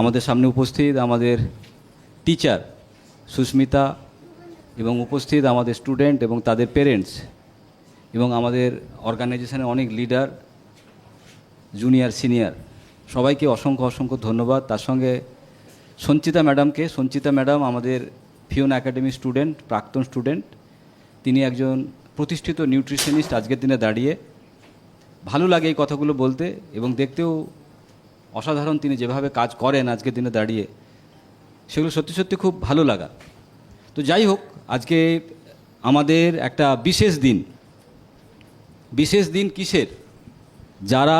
আমাদের সামনে উপস্থিত আমাদের টিচার সুস্মিতা এবং উপস্থিত আমাদের স্টুডেন্ট এবং তাদের পেরেন্টস এবং আমাদের অর্গানাইজেশনের অনেক লিডার জুনিয়র সিনিয়র সবাইকে অসংখ্য অসংখ্য ধন্যবাদ। তার সঙ্গে সঞ্চিতা ম্যাডামকে সঞ্চিতা ম্যাডাম আমাদের ফিওন একাডেমি স্টুডেন্ট প্রাক্তন স্টুডেন্ট তিনি একজন প্রতিষ্ঠিত নিউট্রিশনিস্ট আজকের দিনে দাঁড়িয়ে। ভালো লাগে এই কথাগুলো বলতে এবং দেখতেও অসাধারণ তিনি যেভাবে কাজ করেন আজকের দিনে দাঁড়িয়ে, সেগুলো সত্যি সত্যি খুব ভালো লাগা। তো যাই হোক, আজকে আমাদের একটা বিশেষ দিন। বিশেষ দিন কিসের? যারা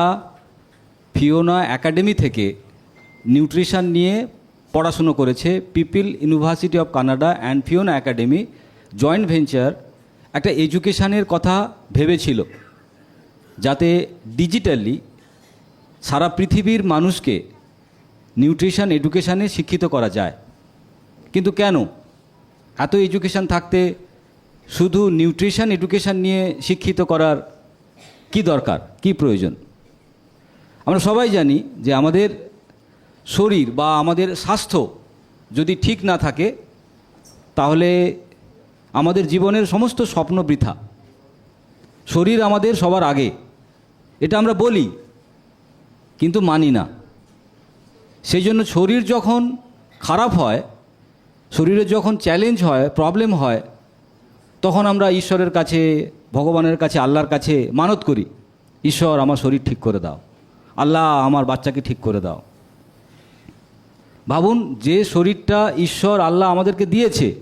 ফিওনা একাডেমি থেকে নিউট্রিশন নিয়ে পড়াশুনো করেছে, people university of Canada and Fiona academy joint venture, একটা এডুকেশানের কথা ভেবেছিল, যাতে ডিজিটালি সারা পৃথিবীর মানুষকে নিউট্রিশন, এডুকেশানে শিক্ষিত করা যায়। কিন্তু কেন? এত এডুকেশান থাকতে শুধু নিউট্রিশন, এডুকেশান নিয়ে শিক্ষিত করার কি দরকার? কি প্রয়োজন? আমরা সবাই জানি যে আমাদের শরীর বা আমাদের স্বাস্থ্য যদি ঠিক না থাকে, তাহলে আমাদের জীবনের সমস্ত স্বপ্ন বৃথা। শরীর আমাদের সবার আগে। এটা আমরা বলি। কিন্তু মানি না। সেই জন্য শরীর যখন খারাপ হয়, শরীরে যখন চ্যালেঞ্জ হয় প্রবলেম হয়, তখন আমরা ঈশ্বরের কাছে, ভগবানের কাছে, আল্লাহর কাছে মানত করি, ঈশ্বর আমার শরীর ঠিক করে দাও, আল্লাহ আমার বাচ্চাকে ঠিক করে দাও। ভাবুন, যে শরীরটা ঈশ্বর, আল্লাহ আমাদেরকে দিয়েছে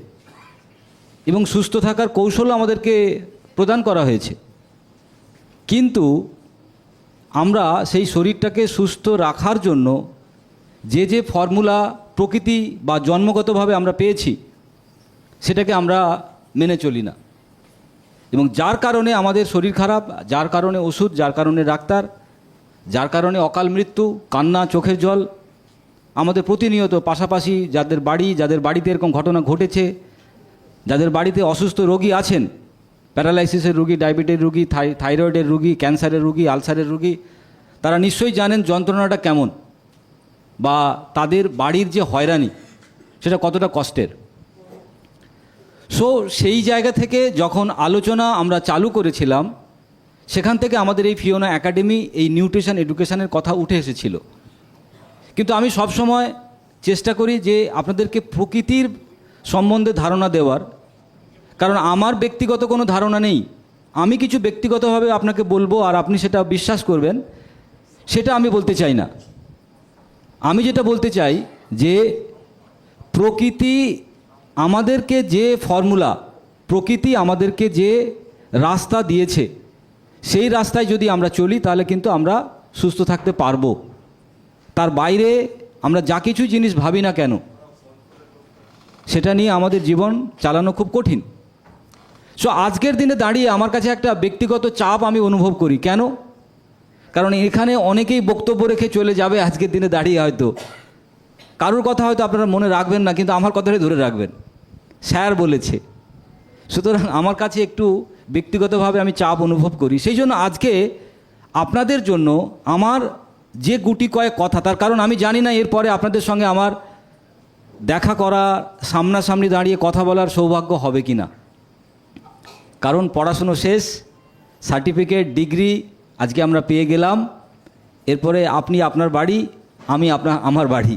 এবং সুস্থ থাকার কৌশল আমাদেরকে প্রদান করা হয়েছে। কিন্তু আমরা সেই শরীরটাকে সুস্থ রাখার জন্য যে যে ফর্মুলা প্রকৃতি বা জন্মগতভাবে আমরা পেয়েছি, সেটাকে আমরা মেনে চলি না। এবং যার কারণে আমাদের শরীর খারাপ, যার কারণে ওষুধ, যার কারণে ডাক্তার, যার কারণে অকাল মৃত্যু, কান্না, চোখের জল, আমাদের প্রতিনিয়ত পাশাপাশি যাদের বাড়ি, যাদের বাড়িতে এরকম ঘটনা ঘটেছে, যাদের বাড়িতে অসুস্থ রোগী আছেন প্যারালাইসিসের রুগী ডায়াবেটিস রুগী, থাই- থাইরয়েডের রুগী, ক্যান্সারের রুগী, আলসারের রুগী, তারা নিশ্চয়ই জানেন যন্ত্রণাটা কেমন বা তাদের বাড়ির যে হয়রানি, সেটা কতটা কষ্টের। সো সেই জায়গা থেকে যখন আলোচনা আমরা চালু করেছিলাম, সেখান থেকে আমাদের এই ফিওনা একাডেমি এই নিউট্রিশন এডুকেশনের কথা উঠে এসেছিল। কিন্তু আমি সব সময় চেষ্টা করি যে আপনাদেরকে প্রকৃতির সম্বন্ধে ধারণা দেওয়ার কারণ আমার ব্যক্তিগত কোনো ধারণা নেই। আমি কিছু ব্যক্তিগতভাবে আপনাকে বলব আর আপনি সেটা বিশ্বাস করবেন, সেটা আমি বলতে চাই না। আমি যেটা বলতে চাই যে প্রকৃতি আমাদেরকে যে ফর্মুলা, প্রকৃতি আমাদেরকে যে রাস্তা দিয়েছে, সেই রাস্তায় যদি আমরা চলি তাহলে কিন্তু আমরা সুস্থ থাকতে পারব। তার বাইরে আমরা যা কিছু জিনিস ভাবি না কেন, সেটা নিয়ে আমাদের জীবন চালানো খুব কঠিন। সো আজকের দিনে দাঁড়িয়ে আমার কাছে একটা ব্যক্তিগত চাপ আমি অনুভব করি। কেন? কারণ এখানে অনেকেই বক্তব্য রেখে চলে যাবে আজকের দিনে দাঁড়িয়ে হয়তো। কারোর কথা হয়তো আপনারা মনে রাখবেন না, কিন্তু আমার কথাটাই ধরে রাখবেন। স্যার বলেছে। সুতরাং আমার কাছে একটু ব্যক্তিগতভাবে আমি চাপ অনুভব করি। সেই জন্য আজকে আপনাদের জন্য আমার যে গুটি কয়েক কথা, তার কারণ আমি জানি না, এরপরে আপনাদের সঙ্গে আমার দেখা করা, সামনাসামনি দাঁড়িয়ে কথা বলার সৌভাগ্য হবে কি না কারণ পড়াশুনো শেষ সার্টিফিকেট ডিগ্রি আজকে আমরা পেয়ে গেলাম। এরপরে আপনি আপনার বাড়ি, আমি আপনার আমার বাড়ি।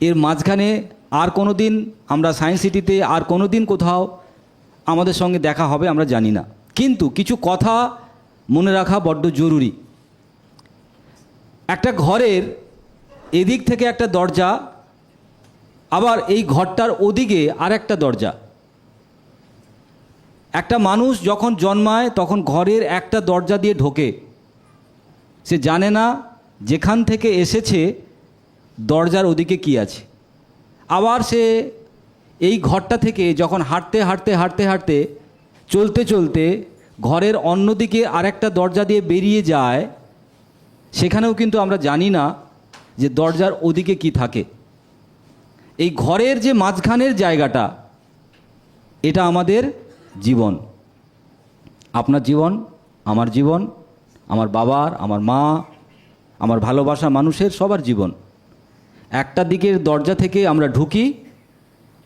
এর মাঝখানে আর কোনো দিন আমরা সায়েন্স সিটিতে আর কোনো দিন কোথাও আমাদের সঙ্গে দেখা হবে আমরা জানি না। কিন্তু কিছু কথা মনে রাখা বড্ড জরুরি। একটা ঘরের এদিক থেকে একটা দরজা, আবার এই ঘরটার ওদিকে আর একটা দরজা। একটা মানুষ যখন জন্মায়, তখন ঘরের একটা দরজা দিয়ে ঢোকে। সে জানে না যেখান থেকে এসেছে, দরজার ওদিকে কি আছে। আবার সে এই ঘরটা থেকে যখন হাঁটতে হাঁটতে হাঁটতে হাঁটতে, চলতে চলতে ঘরের অন্যদিকে আরেকটা দরজা দিয়ে বেরিয়ে যায়, সেখানেও কিন্তু আমরা জানি না যে দরজার ওদিকে কি থাকে। এই ঘরের যে মাঝখানের জায়গাটা, এটা আমাদের জীবন। আপনার জীবন, আমার জীবন, আমার বাবার, আমার মা, আমার ভালোবাসা মানুষের সবার জীবন। একটা দিকের দরজা থেকে আমরা ঢুকি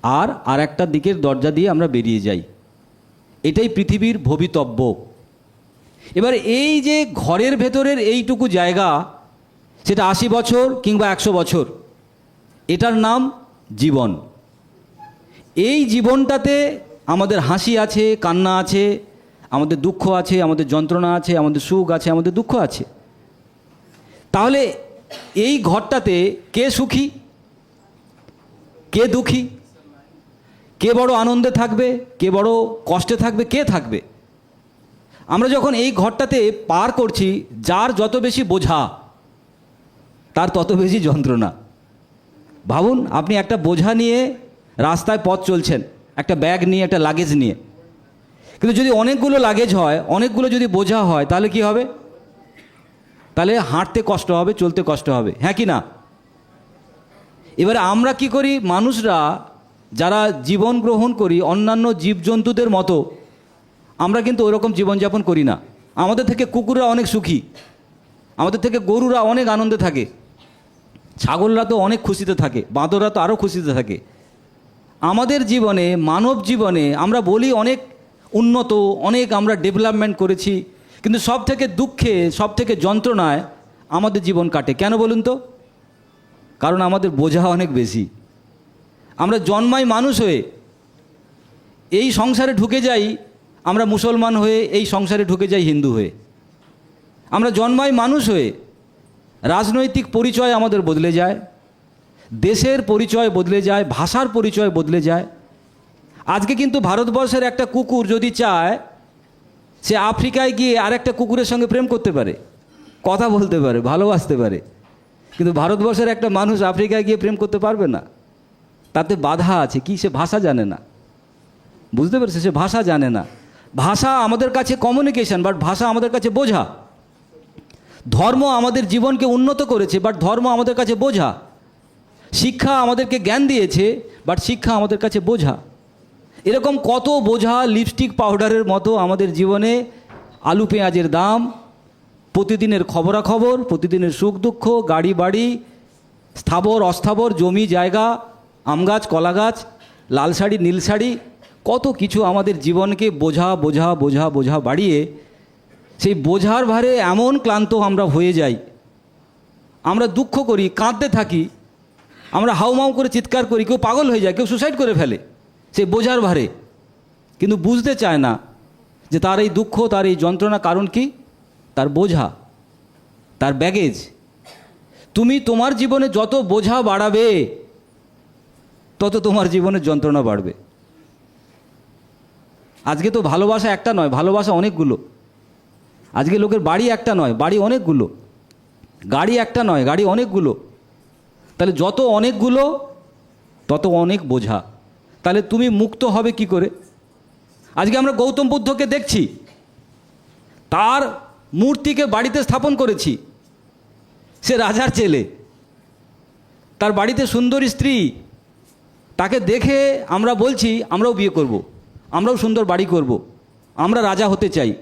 আর আর একটা দিকের দরজা দিয়ে আমরা বেরিয়ে যাই। এটাই পৃথিবীর ভবিতব্য। এবার এই যে ঘরের ভেতরের এইটুকু জায়গা, সেটা আশি বছর কিংবা একশো বছর, এটার নাম জীবন। এই জীবনটাতে আমাদের হাসি আছে, কান্না আছে, আমাদের দুঃখ আছে, আমাদের যন্ত্রণা আছে, আমাদের সুখ আছে, আমাদের দুঃখ আছে। তাহলে এই ঘরটাতে কে সুখী? কে দুঃখী? কে বড় আনন্দে থাকবে? কে বড় কষ্টে থাকবে? কে থাকবে? আমরা যখন এই ঘরটাতে পার করছি, যার যত বেশি বোঝা, তার তত বেশি যন্ত্রণা। ভাবুন, আপনি একটা বোঝা নিয়ে রাস্তায় পথ চলছেন। একটা ব্যাগ নিয়ে, একটা লাগেজ নিয়ে। কিন্তু যদি অনেকগুলো লাগেজ হয়, অনেকগুলো যদি বোঝা হয়, তাহলে কি হবে? তাহলে হাঁটতে কষ্ট হবে, চলতে কষ্ট হবে হ্যাঁ কি না? এবারে আমরা কি করি? মানুষরা যারা জীবন গ্রহণ করি, অন্যান্য জীবজন্তুদের মতো, আমরা কিন্তু ওরকম জীবনযাপন করি না। আমাদের থেকে কুকুররা অনেক সুখী। আমাদের থেকে গরুরা অনেক আনন্দে থাকে। ছাগলরা তো অনেক খুশিতে থাকে। বাঁদররা তো আরও খুশিতে থাকে। আমাদের জীবনে, মানব জীবনে আমরা বলি অনেক উন্নত, অনেক আমরা ডেভেলপমেন্ট করেছি, কিন্তু সব থেকে দুঃখে সব থেকে যন্ত্রণায় আমাদের জীবন কাটে। কেন বলুন তো? কারণ আমাদের বোঝা অনেক বেশি। আমরা জন্মাই মানুষ হয়ে, এই সংসারে ঢুকে যাই, আমরা মুসলমান হয়ে, এই সংসারে ঢুকে যাই হিন্দু হয়ে। আমরা জন্মাই মানুষ হয়ে, রাজনৈতিক পরিচয় আমাদের বদলে যায়। দেশের পরিচয় বদলে যায়, ভাষার পরিচয় বদলে যায়। আজকে কিন্তু ভারতবর্ষের একটা কুকুর যদি চায়, সে আফ্রিকায় গিয়ে আরেকটা কুকুরের সঙ্গে প্রেম করতে পারে, কথা বলতে পারে, ভালোবাসতে পারে। কিন্তু ভারতবর্ষের একটা মানুষ আফ্রিকায় গিয়ে প্রেম করতে পারবে না। তাতে বাধা আছে, কি সে ভাষা জানে না। বুঝতে পেরেছে? সে ভাষা জানে না। ভাষা আমাদের কাছে কমিউনিকেশন বাট ভাষা আমাদের কাছে বোঝা। ধর্ম আমাদের জীবনকে উন্নত করেছে বাট ধর্ম আমাদের কাছে বোঝা। শিক্ষা আমাদেরকে জ্ঞান দিয়েছে বাট শিক্ষা আমাদের কাছে বোঝা। এরকম কত বোঝা লিপস্টিক পাউডারের মতো আমাদের জীবনে আলু পেঁয়াজের দাম, প্রতিদিনের খবরাখবর, প্রতিদিনের সুখ দুঃখ গাড়ি বাড়ি, স্থাবর, অস্থাবর, জমি, জায়গা, আম গাছ, কলা গাছ, লাল শাড়ি, নীল শাড়ি, কত কিছু আমাদের জীবনকে বোঝা বোঝা বোঝা বোঝা বাড়িয়ে, সেই বোঝার ভারে এমন ক্লান্ত আমরা হয়ে যাই। আমরা দুঃখ করি, কাঁদতে থাকি আমরা হাউমাউ করে চিৎকার করি, কেউ পাগল হয়ে যায়, কেউ সুসাইড করে ফেলে। সে বোঝার ভারে। কিন্তু বুঝতে চায় না যে তার এই দুঃখ, তার এই যন্ত্রণা কারণ কি? তার বোঝা, তার ব্যাগেজ তুমি তোমার জীবনে যত বোঝা বাড়াবে, তত তোমার জীবনের যন্ত্রণা বাড়বে। আজকে তো ভালোবাসা একটা নয়, ভালোবাসা অনেকগুলো। আজকে লোকের বাড়ি একটা নয়, বাড়ি অনেকগুলো। গাড়ি একটা নয়, গাড়ি অনেকগুলো। তাহলে যত অনেকগুলো, তত অনেক বোঝা। তাহলে তুমি মুক্ত হবে কি করে? আজকে আমরা গৌতম বুদ্ধকে দেখছি। তার মূর্তিকে বাড়িতে স্থাপন করেছি। সে রাজার ছেলে। তার বাড়িতে সুন্দরী স্ত্রী। তাকে দেখে আমরা বলছি, আমরাও বিয়ে করব। আমরাও সুন্দর বাড়ি করব। আমরা রাজা হতে চাই।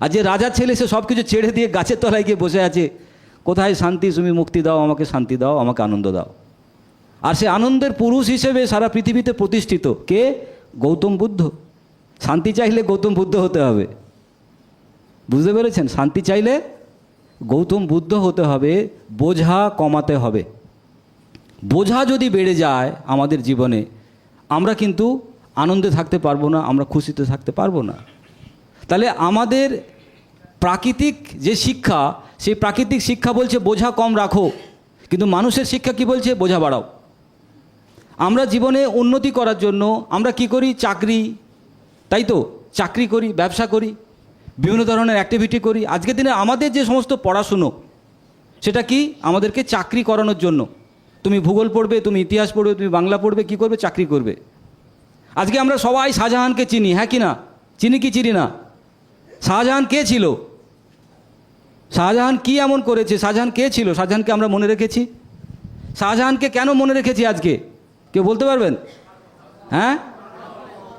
আর যে রাজার ছেলে, সে সব কিছু ছেড়ে দিয়ে গাছের তলায় গিয়ে বসে আছে। কোথায় শান্তি, তুমি মুক্তি দাও, আমাকে শান্তি দাও, আমাকে আনন্দ দাও। আর সে আনন্দের পুরুষ হিসেবে সারা পৃথিবীতে প্রতিষ্ঠিত। কে? গৌতম বুদ্ধ। শান্তি চাইলে গৌতম বুদ্ধ হতে হবে। বুঝতে পেরেছেন? শান্তি চাইলে গৌতম বুদ্ধ হতে হবে, বোঝা কমাতে হবে। বোঝা যদি বেড়ে যায় আমাদের জীবনে, আমরা কিন্তু আনন্দে থাকতে পারব না, আমরা খুশিতে থাকতে পারব না। তাহলে আমাদের প্রাকৃতিক যে শিক্ষা, সেই প্রাকৃতিক শিক্ষা বলছে বোঝা কম রাখো। কিন্তু মানুষের শিক্ষা কি বলছে? বোঝা বাড়াও। আমরা জীবনে উন্নতি করার জন্য আমরা কি করি? চাকরি। তাই তো? চাকরি করি, ব্যবসা করি, বিভিন্ন ধরনের অ্যাক্টিভিটি করি। আজকের দিনে আমাদের যে সমস্ত পড়াশুনো, সেটা কি? আমাদেরকে চাকরি করানোর জন্য। তুমি ভূগোল পড়বে, তুমি ইতিহাস পড়বে, তুমি বাংলা পড়বে, কি করবে? চাকরি করবে। আজকে আমরা সবাই শাহজাহানকে চিনি হ্যাঁ কি না? চিনি কি, চিনি না? শাহজাহান কে ছিল? শাহজাহান কি এমন করেছে? শাহজাহান কে ছিল? শাহজাহানকে আমরা মনে রেখেছি? শাহজাহানকে কেন মনে রেখেছি আজকে? কেউ বলতে পারবেন? হ্যাঁ?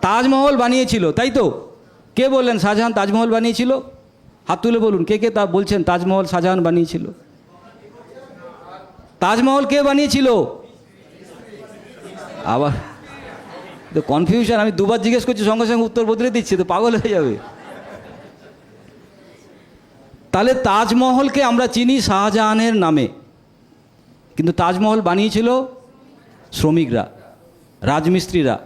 তাজমহল বানিয়েছিল, তাই তো? কে বললেন শাহজাহান তাজমহল বানিয়েছিল? হাত তুলে বলুন, কে কে তা বলছেন? তাজমহল শাহজাহান বানিয়েছিল। তাজমহল কে বানিয়েছিল? আবার, তো কনফিউশন আমি দুবার জিজ্ঞেস করছি, সঙ্গে সঙ্গে উত্তর বদলে দিচ্ছি, তো পাগল হয়ে যাবে। তাহলে তাজমহলকে আমরা চিনি শাহজাহানের নামে। কিন্তু তাজমহল বানিয়েছিল শ্রমিকরা, রাজমিস্ত্রিরা।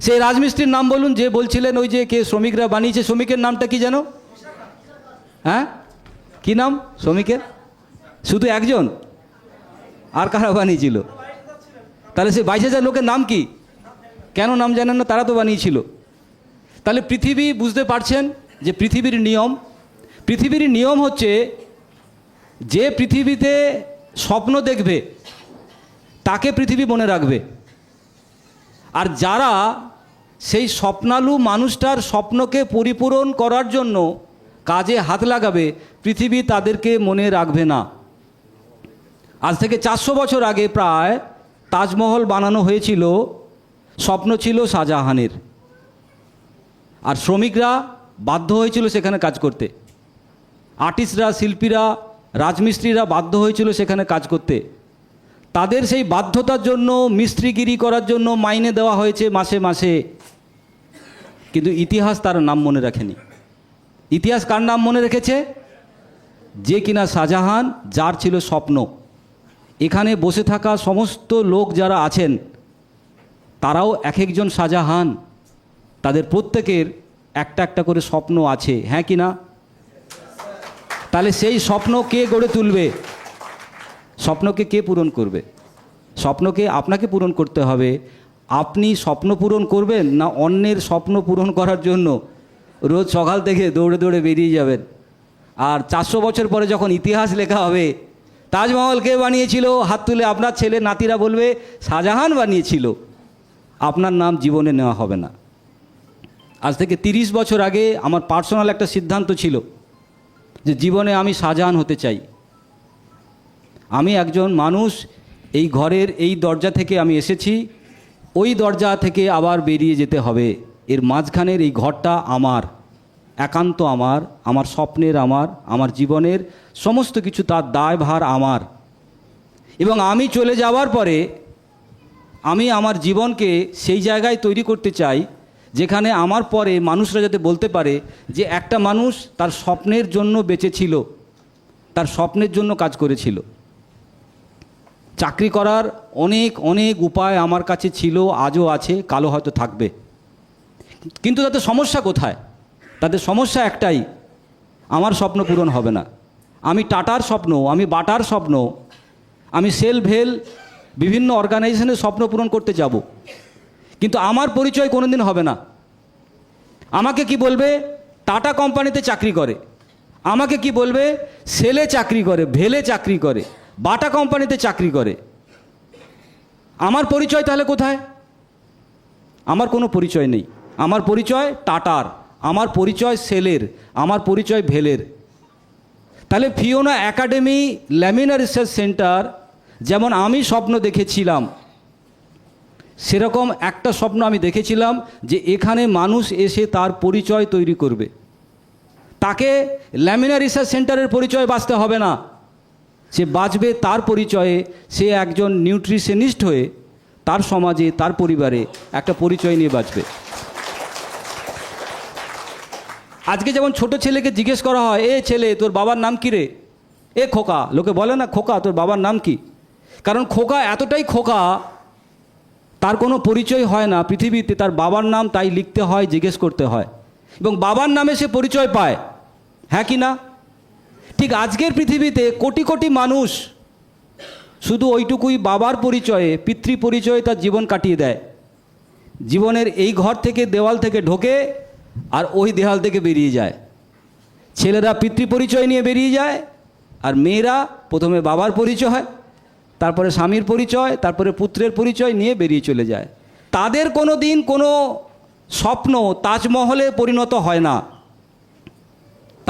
সেই রাজমিস্ত্রির নাম বলুন, যে বলছিলেন ওই যে কে শ্রমিকরা বানিয়েছে, শ্রমিকের নামটা কি যেন? হ্যাঁ? কি নাম শ্রমিকের? শুধু একজন? আর কারা বানিয়েছিল? তাহলে সেই বাইশ হাজার লোকের নাম কি? কেন নাম জানেন না? তারা তো বানিয়েছিল। তাহলে পৃথিবী বুঝতে পারছেন যে পৃথিবীর নিয়ম পৃথিবীর নিয়ম হচ্ছে, যে পৃথিবীতে স্বপ্ন দেখবে, তাকে পৃথিবী মনে রাখবে। আর যারা সেই স্বপ্নালু মানুষটার স্বপ্নকে পরিপূরণ করার জন্য কাজে হাত লাগাবে, পৃথিবী তাদেরকে মনে রাখবে না। আজ থেকে চারশো বছর আগে প্রায় তাজমহল বানানো হয়েছিল, স্বপ্ন ছিল শাহজাহানের। আর শ্রমিকরা বাধ্য হয়েছিল সেখানে কাজ করতে। আর্টিস্টরা, শিল্পীরা, রাজমিস্ত্রিরা বাধ্য হয়েছিল সেখানে কাজ করতে। তাদের সেই বাধ্যতার জন্য, মিস্ত্রিগিরি করার জন্য মাইনে দেওয়া হয়েছে মাসে মাসে। কিন্তু ইতিহাস তার নাম মনে রাখেনি। ইতিহাস কার নাম মনে রেখেছে? যে কিনা শাহজাহান, যার ছিল স্বপ্ন। এখানে বসে থাকা সমস্ত লোক যারা আছেন, তারাও এক একজন শাহজাহান। তাদের প্রত্যেকের একটা একটা করে স্বপ্ন আছে হ্যাঁ কি না? তাহলে সেই স্বপ্ন কে গড়ে তুলবে? স্বপ্নকে কে পূরণ করবে? স্বপ্নকে আপনাকে পূরণ করতে হবে। আপনি স্বপ্ন পূরণ করবেন না অন্যের স্বপ্ন পূরণ করার জন্য? রোজ সকাল থেকে দৌড়ে দৌড়ে বেরিয়ে যাবেন। আর চারশো বছর পরে যখন ইতিহাস লেখা হবে, তাজমহল কে বানিয়েছিল? হাত তুলে আপনার ছেলে নাতিরা বলবে, শাহজাহান বানিয়েছিল। আপনার নাম জীবনে নেওয়া হবে না। আজ থেকে তিরিশ বছর আগে আমার পার্সোনাল একটা সিদ্ধান্ত ছিল। যে জীবনে আমি শাহজাহান হতে চাই। আমি একজন মানুষ, এই ঘরের এই দরজা থেকে আমি এসেছি, ওই দরজা থেকে আবার বেরিয়ে যেতে হবে। এর মাঝখানের এই ঘরটা আমার, একান্ত আমার আমার স্বপ্নের আমার আমার জীবনের সমস্ত কিছু তার দায়ভার আমার। এবং আমি চলে যাওয়ার পরে, আমি আমার জীবনকে সেই জায়গায় তৈরি করতে চাই যেখানে আমার পরে মানুষরা যাতে বলতে পারে যে একটা মানুষ তার স্বপ্নের জন্য বেঁচে ছিল, তার স্বপ্নের জন্য কাজ করেছিল। চাকরি করার অনেক অনেক উপায় আমার কাছে ছিল, আজও আছে কালো হয়তো থাকবে। কিন্তু তাদের সমস্যা কোথায়? তাদের সমস্যা একটাই, আমার স্বপ্ন পূরণ হবে না। আমি টাটার স্বপ্ন, আমি বাটার স্বপ্ন, আমি সেল ভেল বিভিন্ন অর্গানাইজেশনের স্বপ্ন পূরণ করতে যাব। কিন্তু আমার পরিচয় কোনো দিন হবে না। আমাকে কি বলবে? টাটা কোম্পানিতে চাকরি করে। আমাকে কি বলবে? সেলে চাকরি করে, ভেলে চাকরি করে, বাটা কোম্পানিতে চাকরি করে। আমার পরিচয় তাহলে কোথায়? আমার কোনো পরিচয় নেই। আমার পরিচয় টাটার, আমার পরিচয় সেলের, আমার পরিচয় ভেলের। তাহলে Fiona academy Lamina research centre, যেমন আমি স্বপ্ন দেখেছিলাম সেরকম একটা স্বপ্ন আমি দেখেছিলাম যে এখানে মানুষ এসে তার পরিচয় তৈরি করবে। তাকে ল্যামিনা রিসার্চ সেন্টারের পরিচয় বাঁচতে হবে না। সে বাঁচবে তার পরিচয়ে, সে একজন নিউট্রিশনিস্ট হয়ে তার সমাজে, তার পরিবারে একটা পরিচয় নিয়ে বাঁচবে। আজকে যেমন ছোট ছেলেকে জিজ্ঞেস করা হয়, এ ছেলে, তোর বাবার নাম কী রে? এ খোকা। লোকে বলে না, খোকা, তোর বাবার নাম কি? কারণ খোকা এতটাই খোকা তার কোনো পরিচয় হয় না। পৃথিবীতে তার বাবার নাম তাই লিখতে হয়, জিজ্ঞেস করতে হয়। এবং বাবার নামে সে পরিচয় পায়। হ্যাঁ কি না? ঠিক আজকের পৃথিবীতে কোটি কোটি মানুষ শুধু ওইটুকুই বাবার পরিচয়ে, পিতৃ পরিচয়ে তার জীবন কাটিয়ে দেয়। জীবনের এই ঘর থেকে, দেওয়াল থেকে ঢোকে আর ওই দেওয়াল থেকে বেরিয়ে যায়। ছেলেরা পিতৃ পরিচয় নিয়ে বেরিয়ে যায় আর মেয়েরা প্রথমে বাবার পরিচয় তারপরে স্বামীর পরিচয়, তারপরে পুত্রের পরিচয় নিয়ে বেরিয়ে চলে যায়। তাদের কোনো দিন কোনো স্বপ্ন তাজমহলে পরিণত হয় না।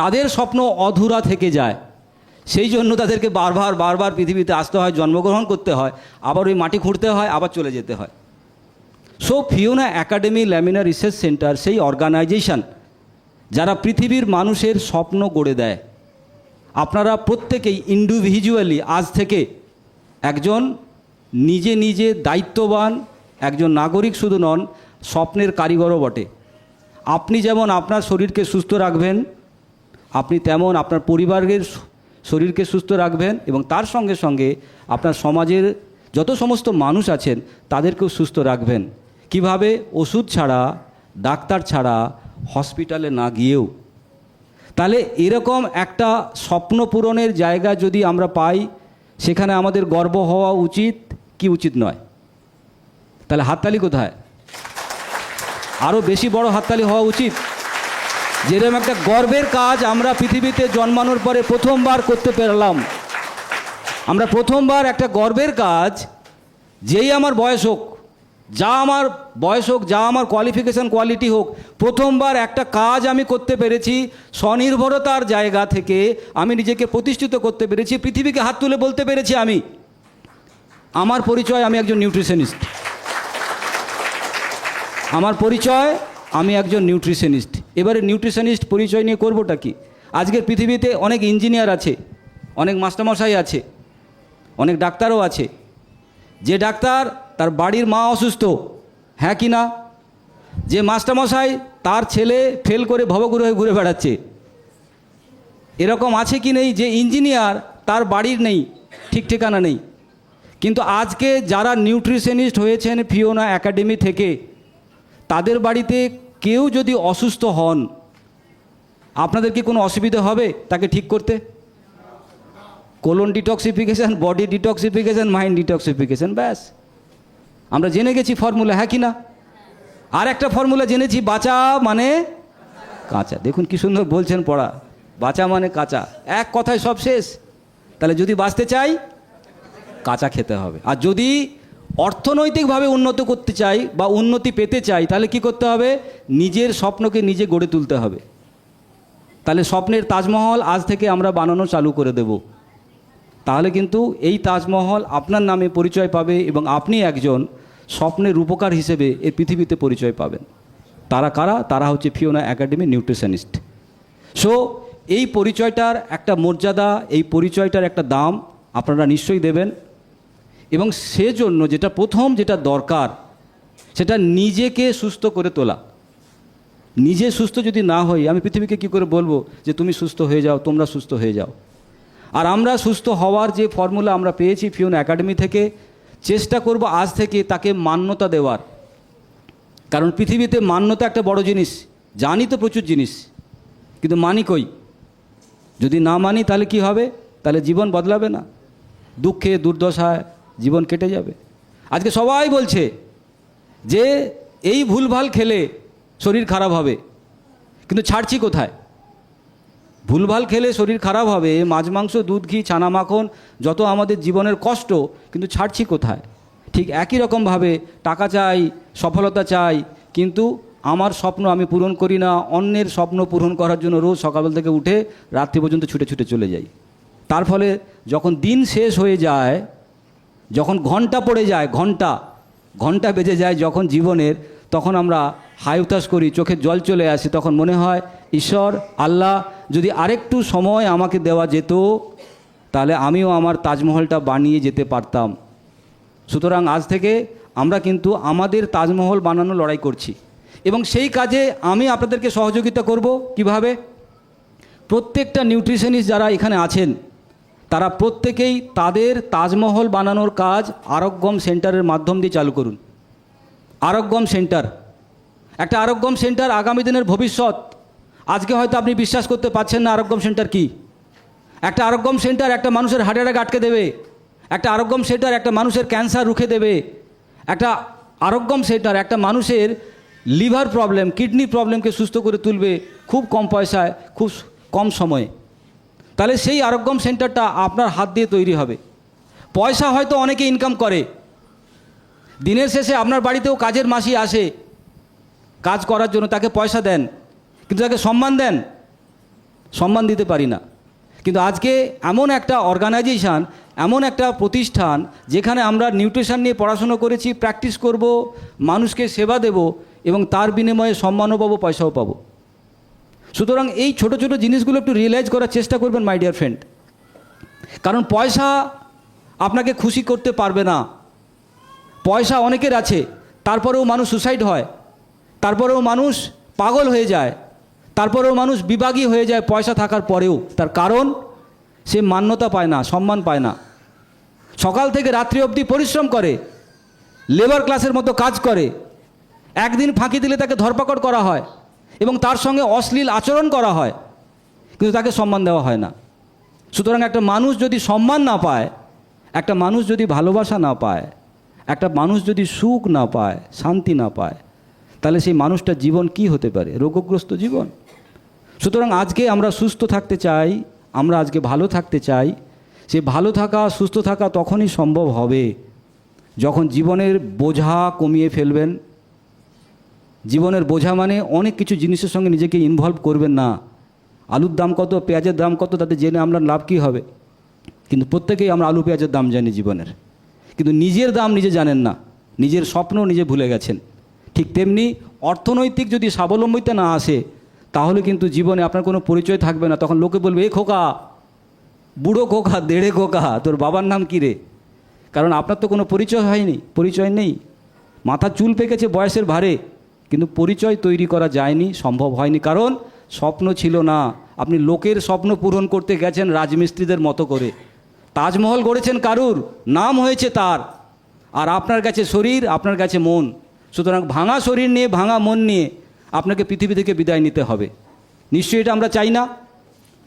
তাদের স্বপ্ন অধুরা থেকে যায়। সেই জন্য তাদেরকে বারবার বারবার পৃথিবীতে আসতে হয়, জন্মগ্রহণ করতে হয়, আবার ওই মাটি খুঁড়তে হয়, আবার চলে যেতে হয়। So Fiona academy Lamina research centre সেই অর্গানাইজেশন যারা পৃথিবীর মানুষের স্বপ্ন গড়ে দেয়। আপনারা প্রত্যেকেই ইন্ডিভিজুয়ালি আজ থেকে একজন নিজে নিজে দায়িত্ববান, একজন নাগরিক শুধু নন, স্বপ্নের কারিগরও বটে। আপনি যেমন আপনার শরীরকে সুস্থ রাখবেন, আপনি তেমন আপনার পরিবারের শরীরকে সুস্থ রাখবেন এবং তার সঙ্গে সঙ্গে আপনার সমাজের যত সমস্ত মানুষ আছেন, তাদেরকেও সুস্থ রাখবেন। কীভাবে? ওষুধ ছাড়া, ডাক্তার ছাড়া, হসপিটালে না গিয়েও। তাহলে এরকম একটা স্বপ্ন পূরণের জায়গা যদি আমরা পাই সেখানে আমাদের গর্ব হওয়া উচিত, কি উচিত নয়? তাহলে হাততালি কোথায়? আরও বেশি বড় হাততালি হওয়া উচিত। যেরকম একটা গর্বের কাজ আমরা পৃথিবীতে জন্মানোর পরে প্রথমবার করতে পারলাম। আমরা প্রথমবার একটা গর্বের কাজ, যেই আমার বয়স হোক যা আমার বয়স হোক, যা আমার কোয়ালিফিকেশান কোয়ালিটি হোক, প্রথমবার একটা কাজ আমি করতে পেরেছি স্বনির্ভরতার জায়গা থেকে আমি নিজেকে প্রতিষ্ঠিত করতে পেরেছি, পৃথিবীকে হাত তুলে বলতে পেরেছি আমি। আমার পরিচয়, আমি একজন নিউট্রিশনিস্ট আমার পরিচয়, আমি একজন নিউট্রিশনিস্ট এবারে নিউট্রিশনিস্ট পরিচয় নিয়ে করবোটা কি? আজকের পৃথিবীতে অনেক ইঞ্জিনিয়ার আছে, অনেক মাস্টারমশাই আছে, অনেক ডাক্তারও আছে। যে ডাক্তার তার বাড়ির মা অসুস্থ। হ্যাঁ কি না? যে মাস্টারমশাই তার ছেলে ফেল করে ভবগ্রহে ঘুরে বেড়াচ্ছে। এরকম আছে কি নেই যে ইঞ্জিনিয়ার তার বাড়ির নেই, ঠিক ঠিকানা নেই। কিন্তু আজকে যারা নিউট্রিশনিস্ট হয়েছেন ফিওনা একাডেমি থেকে, তাদের বাড়িতে কেউ যদি অসুস্থ হন, আপনাদের কি কোনো অসুবিধা হবে তাকে ঠিক করতে? Colon detoxification body detoxification mind detoxification ব্যাস। আমরা জেনে গেছি ফর্মুলা হ্যাঁ কি না? আর একটা ফর্মুলা জেনেছি, বাঁচা মানে কাঁচা। দেখুন কি সুন্দর বলছেন পড়া। বাঁচা মানে কাঁচা। এক কথায় সব শেষ। তাহলে যদি বাঁচতে চাই, কাঁচা খেতে হবে। আর যদি অর্থনৈতিকভাবে উন্নত করতে চাই বা উন্নতি পেতে চাই, তাহলে কি করতে হবে? নিজের স্বপ্নকে নিজে গড়ে তুলতে হবে। তাহলে স্বপ্নের তাজমহল আজ থেকে আমরা বানানো চালু করে দেব। তাহলে কিন্তু এই তাজমহল আপনার নামে পরিচয় পাবে এবং আপনি একজন স্বপ্নের রূপকার হিসেবে এই পৃথিবীতে পরিচয় পাবেন। তারা কারা? তারা হচ্ছে ফিওনা একাডেমি নিউট্রিশনিস্ট সো এই পরিচয়টার একটা মর্যাদা, এই পরিচয়টার একটা দাম আপনারা নিশ্চয়ই দেবেন। এবং সেজন্য যেটা প্রথম যেটা দরকার, সেটা নিজেকে সুস্থ করে তোলা। নিজে সুস্থ যদি না হই, আমি পৃথিবীকে কি করে বলব? যে তুমি সুস্থ হয়ে যাও, তোমরা সুস্থ হয়ে যাও। আর আমরা সুস্থ হওয়ার যে ফর্মুলা আমরা পেয়েছি ফিউন একাডেমি থেকে, চেষ্টা করব আজ থেকে তাকে মান্যতা দেওয়ার। কারণ পৃথিবীতে মান্যতা একটা বড় জিনিস, জানি তো প্রচুর জিনিস, কিন্তু মানি কই? যদি না মানি তাহলে কি হবে? তাহলে জীবন বদলাবে না। দুঃখে, দুর্দশায় জীবন কেটে যাবে। আজকে সবাই বলছে যে এই ভুলভাল খেলে শরীর খারাপ হবে, কিন্তু ছাড়ছি কোথায়? ভুলভাল খেলে শরীর খারাপ হবে, মাছ, মাংস, দুধ, ঘি, ছানা, মাখন, যত আমাদের জীবনের কষ্ট, কিন্তু ছাড়ছি কোথায়? ঠিক একই রকমভাবে টাকা চাই, সফলতা চাই, কিন্তু আমার স্বপ্ন আমি পূরণ করি না, অন্যের স্বপ্ন পূরণ করার জন্য রোজ সকাল থেকে উঠে রাত্রি পর্যন্ত ছুটে ছুটে চলে যাই। তার ফলে যখন দিন শেষ হয়ে যায়, যখন ঘণ্টা পড়ে যায়, ঘণ্টা ঘণ্টা বেজে যায় যখন জীবনের, তখন আমরা হাই উতাস করি, চোখের জল চলে আসে, তখন মনে হয়, ঈশ্বর, আল্লাহ যদি আরেকটু সময় আমাকে দেওয়া যেত, তাহলে আমিও আমার তাজমহলটা বানিয়ে যেতে পারতাম। সুতরাং আজ থেকে আমরা কিন্তু আমাদের তাজমহল বানানো লড়াই করছি। এবং সেই কাজে আমি আপনাদেরকে সহযোগিতা করব কীভাবে? প্রত্যেকটা নিউট্রিশনিস্ট যারা এখানে আছেন, তারা প্রত্যেকেই তাদের তাজমহল বানানোর কাজ আরোগ্যম সেন্টারের মাধ্যম দিয়ে চালু করুন। আরোগ্যম সেন্টার। একটা আরোগ্যম সেন্টার আগামী দিনের ভবিষ্যৎ আজকে হয়তো আপনি বিশ্বাস করতে পারছেন না আরোগ্যম সেন্টার কি? একটা আরোগ্যম সেন্টার একটা মানুষের হার্ট অ্যাটাক আটকে দেবে। একটা আরোগ্যম সেন্টার একটা মানুষের ক্যান্সার রুখে দেবে। একটা আরোগ্যম সেন্টার একটা মানুষের লিভার প্রবলেম কিডনি প্রবলেমকে সুস্থ করে তুলবে খুব কম পয়সায়, খুব কম সময়ে। তাহলে সেই আরোগ্যম সেন্টারটা আপনার হাত দিয়ে তৈরি হবে। পয়সা হয়তো অনেকে ইনকাম করে। দিনের শেষে আপনার বাড়িতেও কাজের মাসি আসে। কাজ করার জন্য তাকে পয়সা দেন। কিন্তু তাকে সম্মান দেন, সম্মান দিতে পারি না। কিন্তু আজকে এমন একটা অর্গানাইজেশান এমন একটা প্রতিষ্ঠান, যেখানে আমরা নিউট্রিশন নিয়ে পড়াশুনো করেছি প্র্যাকটিস করব, মানুষকে সেবা দেব এবং তার বিনিময়ে সম্মানও পাবো, পয়সাও পাবো। সুতরাং এই ছোট ছোট জিনিসগুলো একটু রিয়েলাইজ করার চেষ্টা করবেন মাই ডিয়ার ফ্রেন্ড কারণ পয়সা আপনাকে খুশি করতে পারবে না। পয়সা অনেকের আছে, তারপরেও মানুষ সুসাইড হয়, তারপরেও মানুষ পাগল হয়ে যায়। তারপরেও মানুষ বিভাগী হয়ে যায় পয়সা থাকার পরেও। তার কারণ, সে মান্যতা পায় না, সম্মান পায় না। সকাল থেকে রাত্রি অবধি পরিশ্রম করে লেবার ক্লাসের মতো কাজ করে। একদিন ফাঁকি দিলে তাকে ধরপাকড় করা হয় এবং তার সঙ্গে অশ্লীল আচরণ করা হয়, কিন্তু তাকে সম্মান দেওয়া হয় না। সুতরাং একটা মানুষ যদি সম্মান না পায়, একটা মানুষ যদি ভালোবাসা না পায়, একটা মানুষ যদি সুখ না পায়, শান্তি না পায়, তাহলে সেই মানুষটার জীবন কি হতে পারে? রোগগ্রস্ত জীবন? সুতরাং আজকে আমরা সুস্থ থাকতে চাই, আমরা আজকে ভালো থাকতে চাই। সে ভালো থাকা, সুস্থ থাকা তখনই সম্ভব হবে, যখন জীবনের বোঝা কমিয়ে ফেলবেন। জীবনের বোঝা মানে অনেক কিছু জিনিসের সঙ্গে নিজেকে ইনভলভ করবেন না। আলুর দাম কত, পেঁয়াজের দাম কত, তাতে জেনে আমরা লাভ কী হবে? কিন্তু প্রত্যেকেই আমরা আলু, পেঁয়াজের দাম জানি জীবনের। কিন্তু নিজের দাম নিজে জানেন না, নিজের স্বপ্ন নিজে ভুলে গেছেন। ঠিক তেমনি অর্থনৈতিক যদি স্বাবলম্বিতা না আসে তাহলে কিন্তু জীবনে আপনার কোনো পরিচয় থাকবে না। তখন লোকে বলবে, এ খোকা, বুড়ো খোকা, দেড়ে খোকা, তোর বাবার নাম কী রে? কারণ আপনার তো কোনো পরিচয় হয়নি, পরিচয় নেই। মাথা চুল পেকেছে বয়সের ভারে, কিন্তু পরিচয় তৈরি করা যায়নি, সম্ভব হয়নি। কারণ স্বপ্ন ছিল না। আপনি লোকের স্বপ্ন পূরণ করতে গেছেন রাজমিস্ত্রিদের মতো করে। তাজমহল গড়েছেন কারুর? নাম হয়েছে তার। আর আপনার কাছে শরীর, আপনার কাছে মন। সুতরাং ভাঙা শরীর নিয়ে, ভাঙা মন নিয়ে আপনাকে পৃথিবী থেকে বিদায় নিতে হবে। নিশ্চয়ই এটা আমরা চাই না।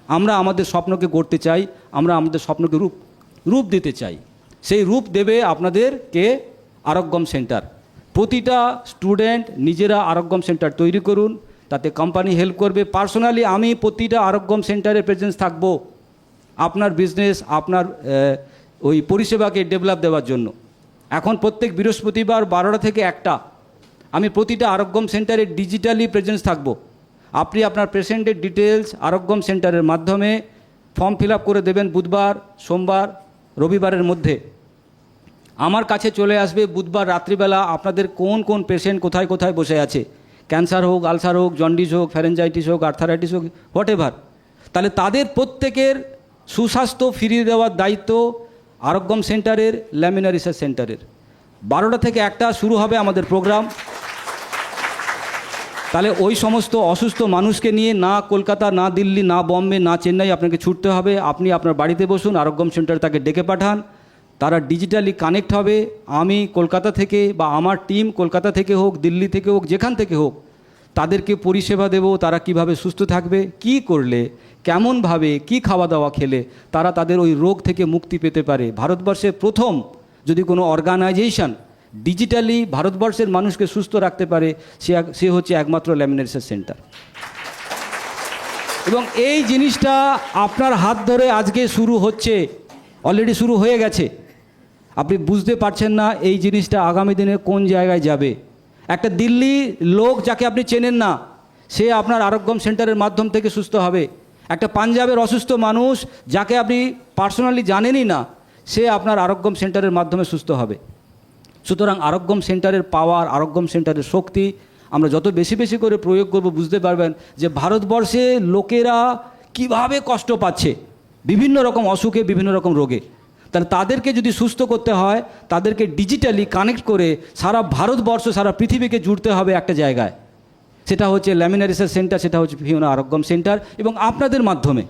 আমরা আমাদের স্বপ্নকে গড়তে চাই, আমরা আমাদের স্বপ্নকে রূপ রূপ দিতে চাই। সেই রূপ দেবে আপনাদের কে? আরোগ্যম সেন্টার। প্রতিটা স্টুডেন্ট নিজেরা আরোগ্যম সেন্টার তৈরি করুন, তাতে কোম্পানি হেল্প করবে। পার্সোনালি আমি প্রতিটা আরোগ্যম সেন্টারে প্রেজেন্স থাকব। আপনার বিজনেস, আপনার ওই পরিষেবাকে ডেভেলপ দেওয়ার জন্য। এখন প্রত্যেক বৃহস্পতিবার বারোটা থেকে একটা। আমি প্রতিটা আরোগ্যম সেন্টারে ডিজিটালি প্রেজেন্স থাকব। আপনি আপনার পেশেন্টের ডিটেলস আরোগ্যম সেন্টারের মাধ্যমে ফর্ম ফিল করে দেবেন বুধবার, সোমবার, রবিবারের মধ্যে। আমার কাছে চলে আসবে বুধবার রাত্রিবেলা আপনাদের কোন কোন পেশেন্ট কোথায় কোথায় বসে আছে। ক্যান্সার হোক, আলসার হোক, জন্ডিস হোক ফ্যারেঞ্জাইটিস হোক আর্থারাইটিস হোক হোয়াট এভার তাহলে তাদের প্রত্যেকের সুস্বাস্থ্য ফিরিয়ে দেওয়ার দায়িত্ব আরোগ্যম সেন্টারের ল্যামিনা রিসার্চ সেন্টারের। বারোটা থেকে একটা শুরু হবে আমাদের প্রোগ্রাম। তাহলে ওই সমস্ত অসুস্থ মানুষকে নিয়ে না কলকাতা, না দিল্লি, না বম্বে, না চেন্নাই আপনাকে ছুটতে হবে। আপনি আপনার বাড়িতে বসুন, আরোগ্যম সেন্টারে তাকে ডেকে পাঠান। তারা ডিজিটালি কানেক্ট হবে। আমি কলকাতা থেকে বা আমার টিম কলকাতা থেকে হোক, দিল্লি থেকে হোক, যেখান থেকে হোক, তাদেরকে পরিষেবা দেব। তারা কীভাবে সুস্থ থাকবে, কি করলে, কেমনভাবে, কি খাওয়া দাওয়া খেলে, তারা তাদের ওই রোগ থেকে মুক্তি পেতে পারে। ভারতবর্ষের প্রথম যদি কোনো অর্গানাইজেশন ডিজিটালি ভারতবর্ষের মানুষকে সুস্থ রাখতে পারে, সে সে হচ্ছে একমাত্র ল্যামিনেশন সেন্টার। এবং এই জিনিসটা আপনার হাত ধরে আজকে শুরু হচ্ছে, অলরেডি শুরু হয়ে গেছে। আপনি বুঝতে পারছেন না এই জিনিসটা আগামী দিনে কোন জায়গায় যাবে। একটা দিল্লি লোক যাকে আপনি চেনেন না, সে আপনার আরোগ্যম সেন্টারের মাধ্যম থেকে সুস্থ হবে। একটা পাঞ্জাবের অসুস্থ মানুষ যাকে আপনি পার্সোনালি জানেনই না সে আপনার আরোগ্যম সেন্টারের মাধ্যমে সুস্থ হবে। সুতরাং আরোগ্যম সেন্টারের পাওয়ার, আরোগ্যম সেন্টারের শক্তি, আমরা যত বেশি বেশি করে প্রয়োগ করব, বুঝতে পারবেন যে ভারতবর্ষে লোকেরা কীভাবে কষ্ট পাচ্ছে। বিভিন্ন রকম অসুখে, বিভিন্ন রকম রোগে। তাহলে তাদেরকে যদি সুস্থ করতে হয়, তাদেরকে ডিজিটালি কানেক্ট করে সারা ভারতবর্ষ, সারা পৃথিবীকে জুড়তে হবে একটা জায়গায়। সেটা হচ্ছে ল্যামিনা রিসার্চ সেন্টার সেটা হচ্ছে ফিওনা আরোগ্যম সেন্টার এবং আপনাদের মাধ্যমে।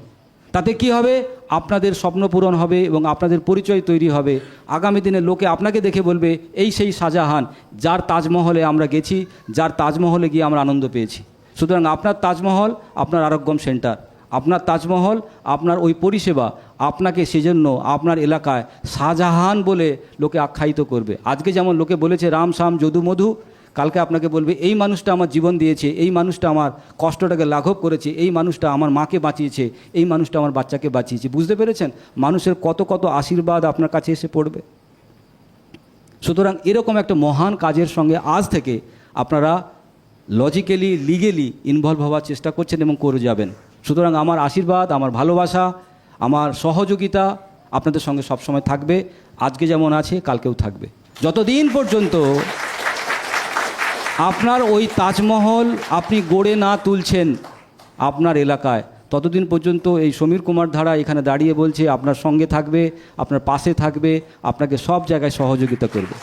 তাতে কি হবে? আপনাদের স্বপ্ন পূরণ হবে এবং আপনাদের পরিচয় তৈরি হবে। আগামী দিনে লোকে আপনাকে দেখে বলবে, এই সেই শাহজাহান, যার তাজমহলে আমরা গেছি, যার তাজমহলে গিয়ে আমরা আনন্দ পেয়েছি। সুতরাং আপনার তাজমহল, আপনার আরোগ্যম সেন্টার। আপনার তাজমহল, আপনার ওই পরিষেবা, আপনাকে সেজন্য আপনার এলাকায় শাহজাহান বলে লোকে আখ্যায়িত করবে। আজকে যেমন লোকে বলেছে, রাম শাম যদু মধু। কালকে আপনাকে বলবে, এই মানুষটা আমার জীবন দিয়েছে, এই মানুষটা আমার কষ্টটাকে লাঘব করেছে, এই মানুষটা আমার মাকে বাঁচিয়েছে, এই মানুষটা আমার বাচ্চাকে বাঁচিয়েছে। বুঝতে পেরেছেন? মানুষের কত কত আশীর্বাদ আপনার কাছে এসে পড়বে। সুতরাং এরকম একটা মহান কাজের সঙ্গে আজ থেকে আপনারা লজিক্যালি লিগেলি ইনভলভ হওয়ার চেষ্টা করছেন এবং করে যাবেন। সুতরাং আমার আশীর্বাদ, আমার ভালোবাসা, আমার সহযোগিতা আপনাদের সঙ্গে সবসময় থাকবে। আজকে যেমন আছে, কালকেও থাকবে। যতদিন পর্যন্ত আপনার ওই তাজমহল আপনি গড়ে না তুলছেন আপনার এলাকায়। ততদিন পর্যন্ত এই সমীর কুমার ধারা এখানে দাঁড়িয়ে বলছে, আপনার সঙ্গে থাকবে, আপনার পাশে থাকবে, আপনাকে সব জায়গায় সহযোগিতা করবে।